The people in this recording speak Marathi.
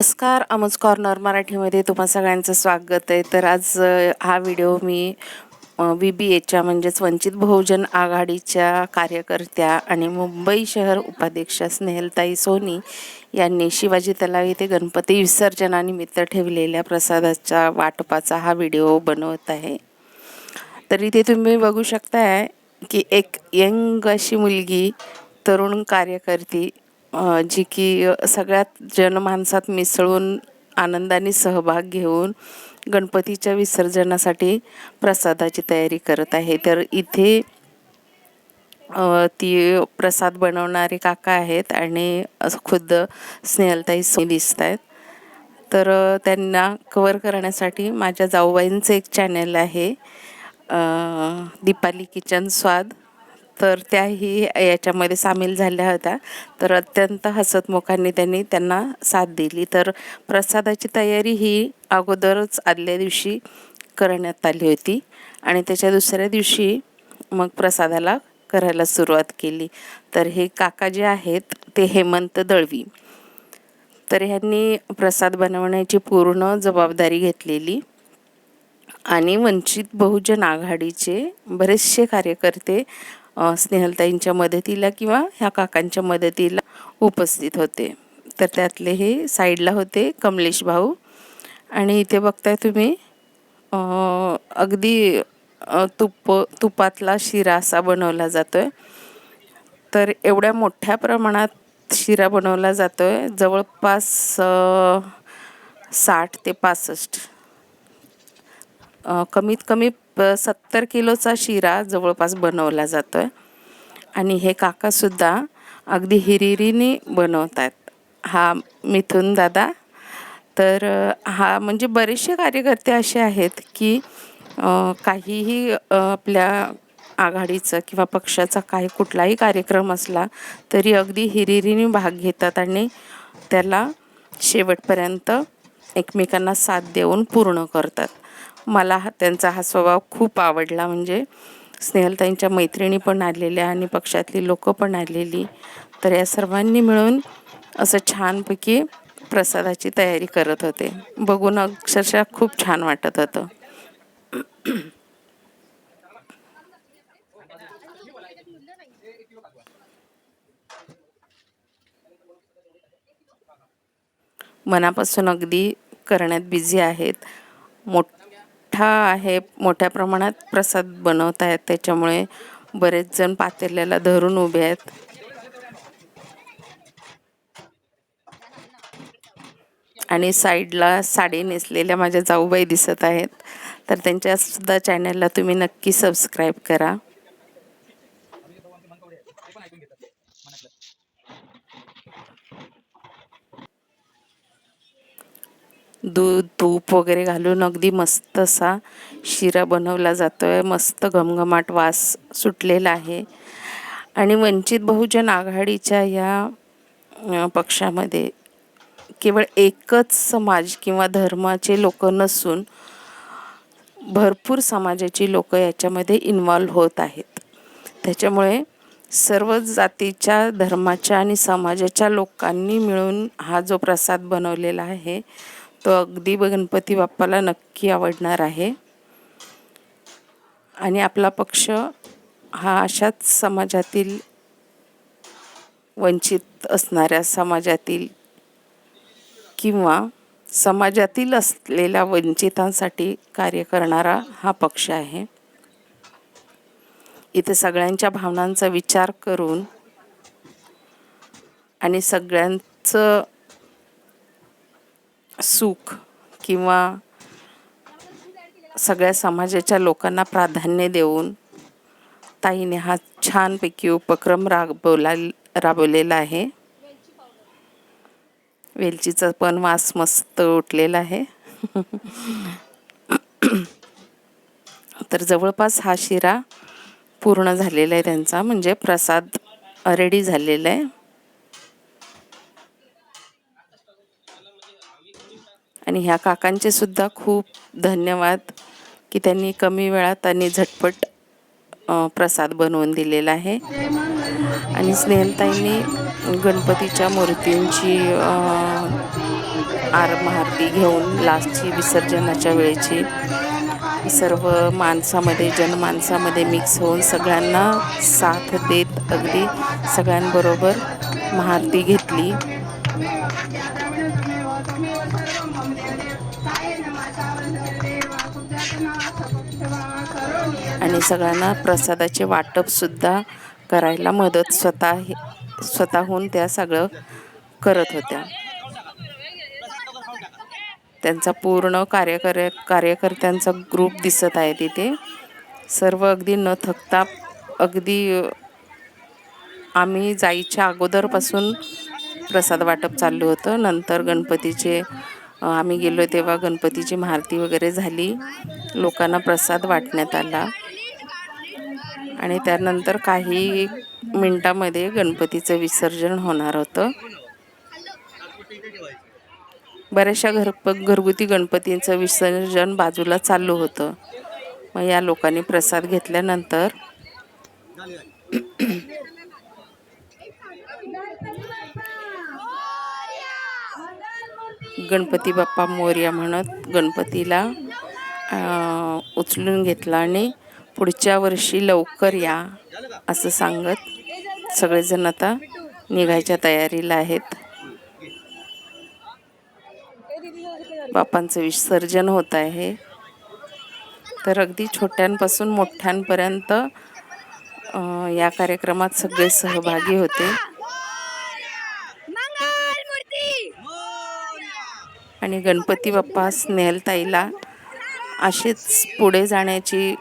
नमस्कार अमोज कॉर्नर मराठीमध्ये तुम्हा सगळ्यांचं स्वागत आहे. तर आज हा व्हिडिओ मी बी बी एच्या म्हणजेच वंचित बहुजन आघाडीच्या कार्यकर्त्या आणि मुंबई शहर उपाध्यक्षा स्नेहलताई सोनी यांनी शिवाजी तलाव येथे गणपती विसर्जनानिमित्त ठेवलेल्या प्रसादाच्या वाटपाचा हा व्हिडिओ बनवत आहे. तर इथे तुम्ही बघू शकताय की एक यंग अशी मुलगी तरुण कार्यकर्ती जी की सगळ्यात जनमानसात मिसळून आनंदाने सहभाग घेऊन गणपतीच्या विसर्जनासाठी प्रसादाची तयारी करत आहे. तर इथे ती प्रसाद बनवणारे काका आहेत आणि खुद्द स्नेहलताई सोनी दिसत आहेत. तर त्यांना कवर करण्यासाठी माझ्या जाऊबाईंचं एक चॅनल आहे. दीपाली किचन स्वाद. तर त्याही याच्यामध्ये सामील झाल्या होत्या. तर अत्यंत हसतमुखांनी त्यांनी त्यांना साथ दिली. तर प्रसादाची तयारी ही अगोदरच आदल्या दिवशी करण्यात आली होती. आणि त्याच्या दुसऱ्या दिवशी मग प्रसादाला करायला सुरुवात केली. तर हे काका जे आहेत ते हेमंत दळवी. तर ह्यांनी प्रसाद बनवण्याची पूर्ण जबाबदारी घेतलेली. आणि वंचित बहुजन आघाडीचे बरेचसे कार्यकर्ते स्नेहलताईंच्या मदतीला किंवा ह्या काकांच्या मदतीला उपस्थित होते. तर त्यातले हे साईडला होते कमलेश भाऊ. आणि इथे बघताय तुम्ही अगदी तुप तुपातला शिरा असा बनवला जातोय. तर एवढ्या मोठ्या प्रमाणात शिरा बनवला जातोय जवळपास साठ ते पासष्ट. कमीत कमी सत्तर किलोचा शिरा जवळपास बनवला जातो आहे आणि हे काकासुद्धा अगदी हिरिरीने बनवत आहेत हा मिथून दादा. तर हा म्हणजे बरेचसे कार्यकर्ते असे आहेत की काहीही आपल्या आघाडीचं किंवा पक्षाचा काही कुठलाही कार्यक्रम असला तरी अगदी हिरिरीने भाग घेतात आणि त्याला शेवटपर्यंत एकमेकांना साथ देऊन पूर्ण करतात. मला हा त्यांचा हा स्वभाव खूप आवडला. म्हणजे स्नेहलताईंच्या मैत्रिणी पण आलेल्या आणि पक्षातली लोकं पण आलेली. तर या सर्वांनी मिळून असं छानपैकी प्रसादाची तयारी करत होते. बघून अक्षरशः खूप छान वाटत होतं. मनापासून अगदी करण्यात बिझी आहेत. मोठ आहे मोठ्या प्रमाणात प्रसाद बनवत आहेत त्याच्यामुळे बरेच जण पातेल्याला धरून उभे आहेत. आणि साईडला साडी नेसलेल्या माझ्या जाऊबाई दिसत आहेत. तर त्यांच्यासुद्धा चॅनलला तुम्ही नक्की सबस्क्राईब करा. दूध तूप वगैरे घालून अगदी मस्त असा शिरा बनवला जातो आहे मस्त घमघमाट वास सुटलेला आहे. आणि वंचित बहुजन आघाडीच्या या पक्षामध्ये केवळ एकच समाज किंवा धर्माचे लोक नसून भरपूर समाजाची लोक याच्यामध्ये इन्वॉल्व होत आहेत. त्याच्यामुळे सर्व जातीच्या धर्माच्या आणि समाजाच्या लोकांनी मिळून हा जो प्रसाद बनवलेला आहे तो अगदी गणपती बाप्पाला नक्की आवडणार आहे. आणि आपला पक्ष हा अशाच समाजातील वंचित असणाऱ्या समाजातील किंवा समाजातील असलेल्या वंचितांसाठी कार्य करणारा हा पक्ष आहे. इथे सगळ्यांच्या भावनांचा विचार करून आणि सगळ्यांचं सुख किंवा सगळ्या समाजाच्या लोकांना प्राधान्य देऊन ताईने हा छानपैकी उपक्रम राबवला राबवलेला आहे. वेलचीचा पण वास मस्त उठलेला आहे. तर जवळपास हा शिरा पूर्ण झालेला आहे त्यांचा म्हणजे प्रसाद रेडी झालेला आहे. आणि ह्या काकांचे सुद्धा खूप धन्यवाद की त्यांनी कमी वेळात आणि झटपट प्रसाद बनवून दिलेला आहे. आणि स्नेहलताईंनी गणपतीच्या मूर्तींची आर महारती घेऊन लास्टची विसर्जनाच्या वेळेची सर्व माणसामध्ये जनमानसामध्ये मिक्स होऊन सगळ्यांना साथ देत अगदी सगळ्यांबरोबर महारती घेतली. आणि सगळ्यांना प्रसादाचे वाटपसुद्धा करायला मदत स्वतः स्वतःहून त्या सगळं करत होत्या. त्यांचा पूर्ण कार्यकर कार्यकर्त्यांचा ग्रुप दिसत आहे तिथे. सर्व अगदी न थकता अगदी आम्ही जायच्या अगोदरपासून प्रसाद वाटप चाललो होतं. नंतर गणपतीचे आम्ही गेलो तेव्हा गणपतीची महारती वगैरे झाली. लोकांना प्रसाद वाटण्यात आला. आणि त्यानंतर काही मिनटामध्ये गणपतीचं विसर्जन होणार होतं. बऱ्याचशा घर घरगुती गणपतींचं विसर्जन बाजूला चालू होतं. मग या लोकांनी प्रसाद घेतल्यानंतर गणपती बाप्पा मोर्या म्हणत गणपतीला उचलून घेतला आणि पुढच्या वर्षी लवकर या असं सांगत सगळेजण आता निघायच्या तयारीला आहेत. बापांचं विसर्जन होत आहे. तर अगदी छोट्यांपासून मोठ्यांपर्यंत या कार्यक्रमात सगळे सहभागी होते. आणि गणपती बाप्पा स्नेहलताईला असेच पुढे जाण्याची